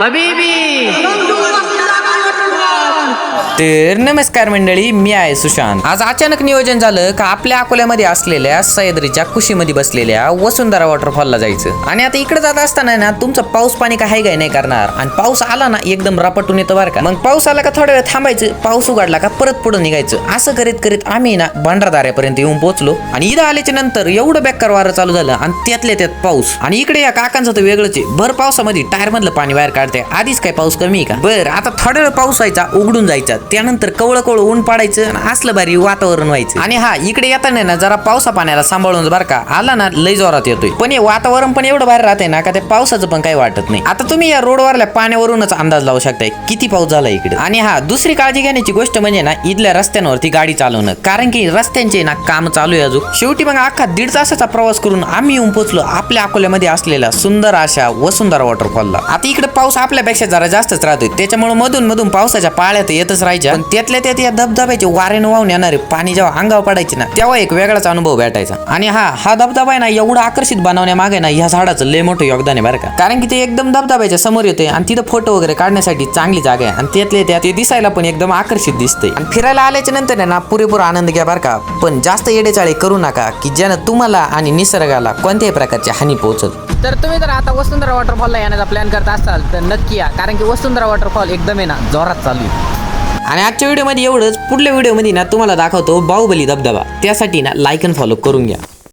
Habibi. तर नमस्कार मंडळी मी आहे सुशांत. आज अचानक नियोजन झालं का आपल्या अकोल्यामध्ये असलेल्या सह्याद्रीच्या कुशीमध्ये बसलेल्या वसुंधरा वॉटरफॉलला जायचं. आणि आता इकडे जात असताना ना तुमचं पाऊस पाणी काही काय नाही करणार. आणि पाऊस आला ना एकदम रापटून येतो बरं का. मग पाऊस आला का थोडा वेळ थांबायचं पाऊस उघडला का परत पुढे निघायचं. असं करीत करीत आम्ही ना भंडारदाऱ्यापर्यंत येऊन पोहोचलो. आणि इथं आल्याच्यानंतर एवढं बेकार वारं चालू झालं आणि त्यातल्या त्यात पाऊस. आणि इकडे या काकांचं तर वेगळंच आहे. भर पावसामध्ये टायर मधलं पाणी बाहेर काढते आधीच काय पाऊस कमी आहे का? बरं आता थोडा वेळ पाऊस व्हायचा उघडून जायचा. त्यानंतर कवळ कवळ ऊन पाडायचं आणि असलं भारी वातावरण व्हायचं. आणि हा इकडे येताना ना जरा पावसा पाण्याला सांभाळून बरं का आला ना लय जोरात येतोय. पण हे वातावरण पण एवढं बाहेर राहते ना का ते पावसाचं पण काही वाटत नाही. आता तुम्ही या रोडवरल्या पाण्यावरूनच अंदाज लावू शकताय किती पाऊस झाला इकडे. आणि हा दुसरी काळजी घेण्याची गोष्ट म्हणजे ना इथल्या रस्त्यांवरती गाडी चालवणं. कारण की रस्त्यांचे ना काम चालू आहे अजून. शेवटी मग अख्खा दीड तासाचा प्रवास करून आम्ही येऊन पोहोचलो आपल्या अकोल्यामध्ये असलेल्या सुंदर अशा वसुंधरा वॉटरफॉलला आता इकडे पाऊस आपल्यापेक्षा जरा जास्तच राहतोय. त्याच्यामुळे मधून मधून पावसाच्या पाळ्यात येतच राहायच्या पण त्यातल्या त्यात या धबधब्याचे वाऱ्यानं वाहून येणारे पाणी जेव्हा अंगावर पडायचे ना तेव्हा एक वेगळाच अनुभव भेटायचा. आणि हा हा धबधबा आहे ना एवढा आकर्षित बनवण्यामागे ना ह्या झाडाचं लय मोठं योगदान आहे बरं का. कारण की ते एकदम धबधब्याच्या समोर येते आणि तिथं फोटो वगैरे काढण्यासाठी चांगली जागा आहे. आणि त्यातले त्यात ते दिसायला पण एकदम आकर्षित दिसते आणि फिरायला आल्याच्यानंतर आहे ना पुरेपूर आनंद घ्या बरं का. पण जास्त येडेचाळे करू नका की ज्यानं तुम्हाला आणि निसर्गाला कोणत्याही प्रकारची हानी पोहोचल. तर तुम्ही जर आता वसुंधरा वॉटरफॉलला येण्याचा प्लॅन करत असाल तर नक्की या. कारण की वसुंधरा वॉटरफॉल एकदम आहे ना जोरात चालू आहे. आणि आजच्या व्हिडिओमध्ये एवढंच. पुढल्या व्हिडिओमध्ये ना तुम्हाला दाखवतो बाहुबली धबधबा. त्यासाठी ना लाईक अँड फॉलो करून घ्या.